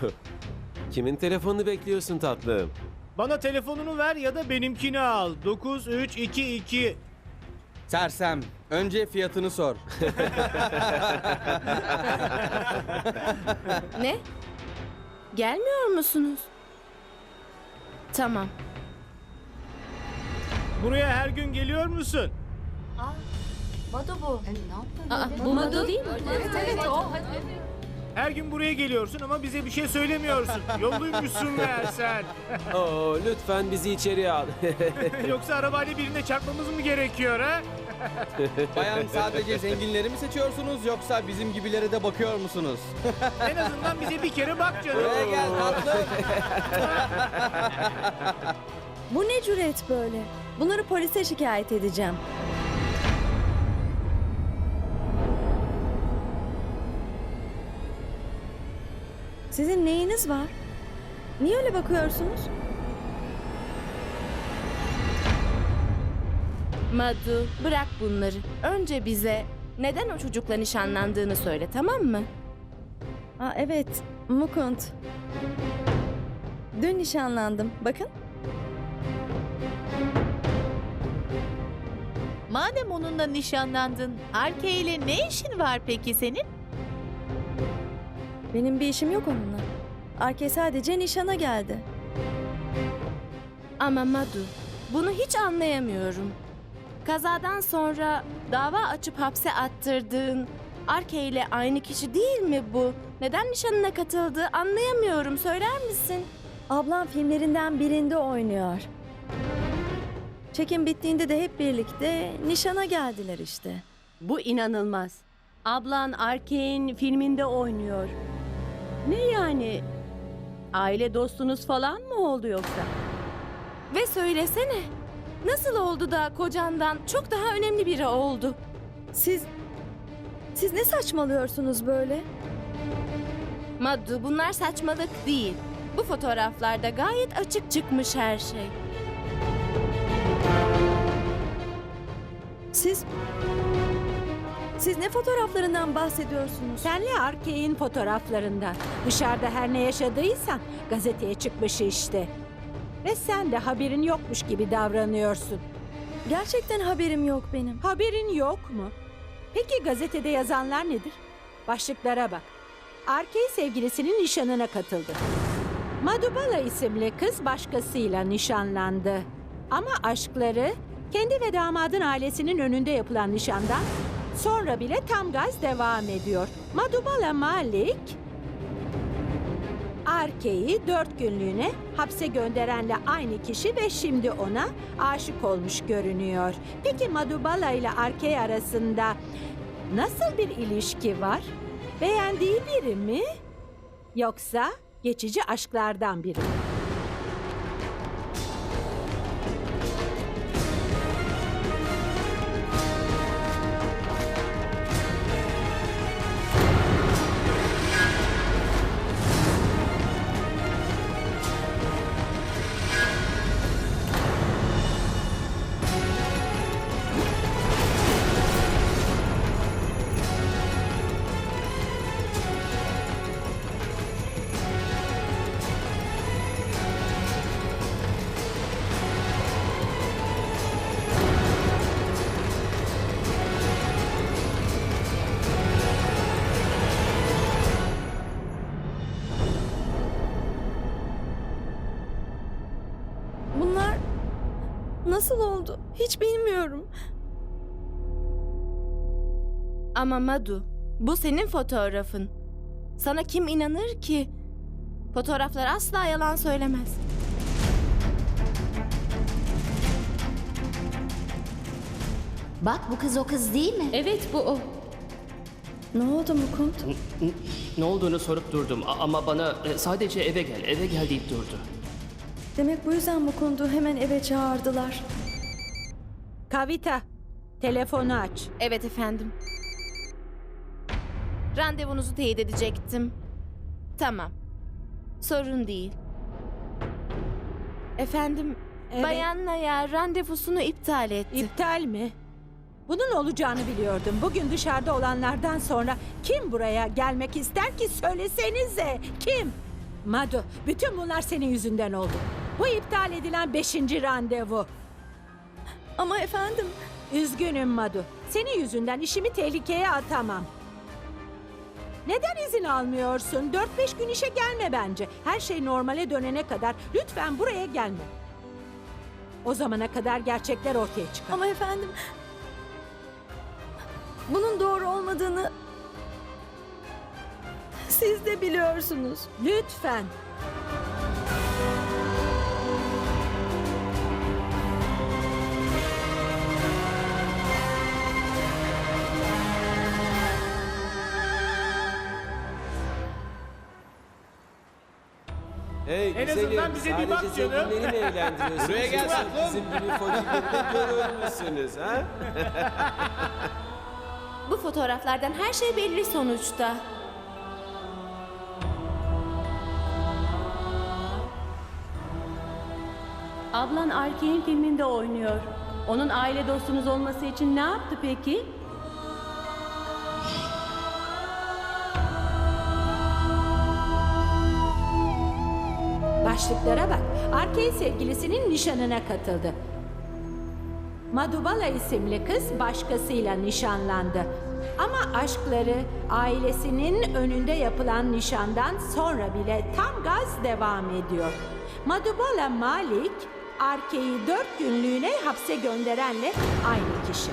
Kimin telefonunu bekliyorsun tatlım? Bana telefonunu ver ya da benimkini al. 9322. Sersem, önce fiyatını sor. Ne? Gelmiyor musunuz? Tamam. Buraya her gün geliyor musun? Madu bu. Aa, bu Madu değil mi? Evet evet o. Her gün buraya geliyorsun ama bize bir şey söylemiyorsun. Yolluymuşsun meğer sen. Oo, lütfen bizi içeri al. Yoksa arabayla birine çarpmamız mı gerekiyor ha? Bayan sadece zenginleri mi seçiyorsunuz yoksa bizim gibilere de bakıyor musunuz? En azından bize bir kere bak canım. Buraya gel tatlım. Bu ne cüret böyle? Bunları polise şikayet edeceğim. Sizin neyiniz var? Niye öyle bakıyorsunuz? Madu bırak bunları. Önce bize neden o çocukla nişanlandığını söyle tamam mı? Aa, evet, Mukund. Dün nişanlandım. Bakın. Madem onunla nişanlandın, Arke ile ne işin var peki senin? Benim bir işim yok onunla. Arke sadece nişana geldi. Ama Madu bunu hiç anlayamıyorum. Kazadan sonra dava açıp hapse attırdığın Arke ile aynı kişi değil mi bu? Neden nişanına katıldı anlayamıyorum söyler misin? Ablam filmlerinden birinde oynuyor. Çekim bittiğinde de hep birlikte nişana geldiler işte. Bu inanılmaz. Ablan Arke'in filminde oynuyor. Ne yani? Aile dostunuz falan mı oldu yoksa? Ve söylesene nasıl oldu da kocandan çok daha önemli biri oldu? Siz siz ne saçmalıyorsunuz böyle? Maddu bunlar saçmalık değil. Bu fotoğraflarda gayet açık çıkmış her şey. Siz siz ne fotoğraflarından bahsediyorsunuz? Senle Arke'in fotoğraflarından. Dışarıda her ne yaşadıysan gazeteye çıkmış işte. Ve sen de haberin yokmuş gibi davranıyorsun. Gerçekten haberim yok benim. Haberin yok mu? Peki gazetede yazanlar nedir? Başlıklara bak. Arke sevgilisinin nişanına katıldı. Madubala isimli kız başkasıyla nişanlandı. Ama aşkları kendi ve damadın ailesinin önünde yapılan nişandan sonra bile tam gaz devam ediyor. Madubala Malik Arke'yi dört günlüğüne hapse gönderenle aynı kişi ve şimdi ona aşık olmuş görünüyor. Peki Madubala ile Arke arasında nasıl bir ilişki var? Beğendiği biri mi? Yoksa geçici aşklardan biri mi? Nasıl oldu? Hiç bilmiyorum. Ama Madu bu senin fotoğrafın. Sana kim inanır ki? Fotoğraflar asla yalan söylemez. Bak bu kız o kız değil mi? Evet bu o. Ne oldu Mukund? Ne olduğunu sorup durdum A- ama bana e, sadece eve gel, eve gel deyip durdu. Demek bu yüzden Mukund'u hemen eve çağırdılar. Kavita, telefonu aç. Evet efendim. Randevunuzu teyit edecektim. Tamam. Sorun değil. Efendim, Evet. Bayan Naya randevusunu iptal etti. İptal mi? Bunun olacağını biliyordum. Bugün dışarıda olanlardan sonra kim buraya gelmek ister ki söylesenize. Kim? Madu, bütün bunlar senin yüzünden oldu. Bu iptal edilen beşinci randevu. Ama efendim Üzgünüm Madu. Senin yüzünden işimi tehlikeye atamam. Neden izin almıyorsun? 4-5 gün işe gelme bence. Her şey normale dönene kadar lütfen buraya gelme. O zamana kadar gerçekler ortaya çıkar. ama efendim bunun doğru olmadığını siz de biliyorsunuz. Lütfen. Hey En güzelim, azından bize bir bak sadece canım. zenginleri mi eğlendiriyorsunuz? Buraya gel tatlım. Bizim gibi fakirleri de görür müsünüz ha? Bu fotoğraflardan her şey belli sonuçta. Ablan Arke'nin filminde oynuyor. Onun aile dostunuz olması için ne yaptı peki? Başlıklara bak. Arkey sevgilisinin nişanına katıldı. Madubala isimli kız başkasıyla nişanlandı. Ama aşkları ailesinin önünde yapılan nişandan sonra bile tam gaz devam ediyor. Madubala Malik, Arke'yi dört günlüğüne hapse gönderenle aynı kişi.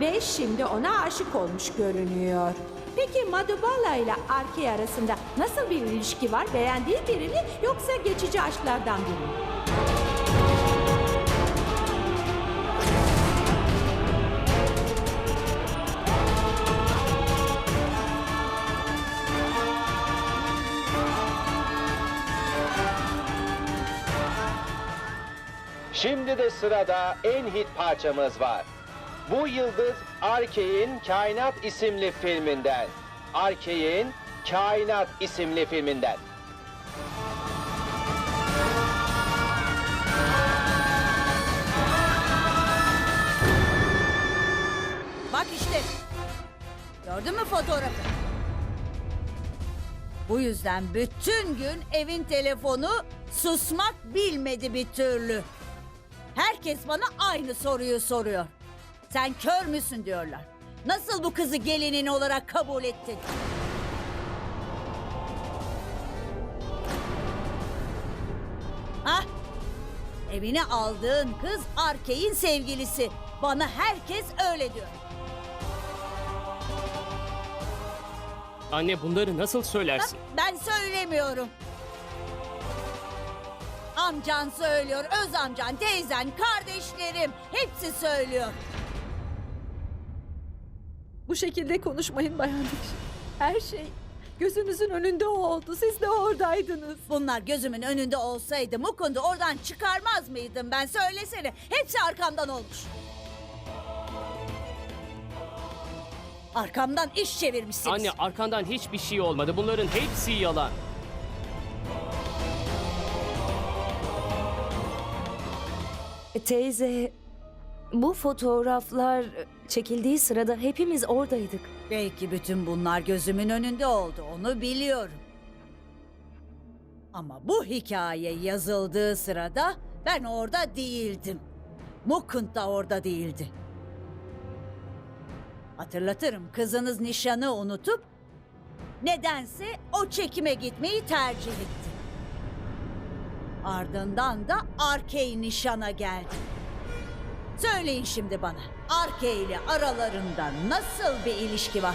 Ve şimdi ona aşık olmuş görünüyor. Peki Madubala ile Arke arasında nasıl bir ilişki var? Beğendiği biri mi yoksa geçici aşklardan biri mi? Şimdi de sırada en hit parçamız var. Bu yıldız Arkey'in Kainat isimli filminden. Arkey'in Kainat isimli filminden. Bak işte. Gördün mü fotoğrafı? Bu yüzden bütün gün evin telefonu susmak bilmedi bir türlü. Herkes bana aynı soruyu soruyor. Sen kör müsün diyorlar. Nasıl bu kızı gelinin olarak kabul ettin? Ah, evine aldığın kız Arkey'in sevgilisi. Bana herkes öyle diyor. Anne bunları nasıl söylersin? Ben söylemiyorum. Amcan söylüyor, öz amcan, teyzen, kardeşlerim hepsi söylüyor. Bu şekilde konuşmayın Bayan Dikşi. Her şey gözünüzün önünde oldu. Siz de oradaydınız. Bunlar gözümün önünde olsaydı Mukundu oradan çıkarmaz mıydım ben söylesene. Hepsi arkamdan olmuş. Arkamdan iş çevirmişsiniz. Anne arkandan hiçbir şey olmadı. Bunların hepsi yalan. E, Teyze, bu fotoğraflar çekildiği sırada hepimiz oradaydık. Belki bütün bunlar gözümün önünde oldu onu biliyorum. Ama bu hikaye yazıldığı sırada ben orada değildim. Mukund da orada değildi. Hatırlatırım kızınız nişanı unutup nedense o çekime gitmeyi tercih etti. Ardından da Arkey nişana geldi. Söyleyin şimdi bana. Arke ile aralarında nasıl bir ilişki var?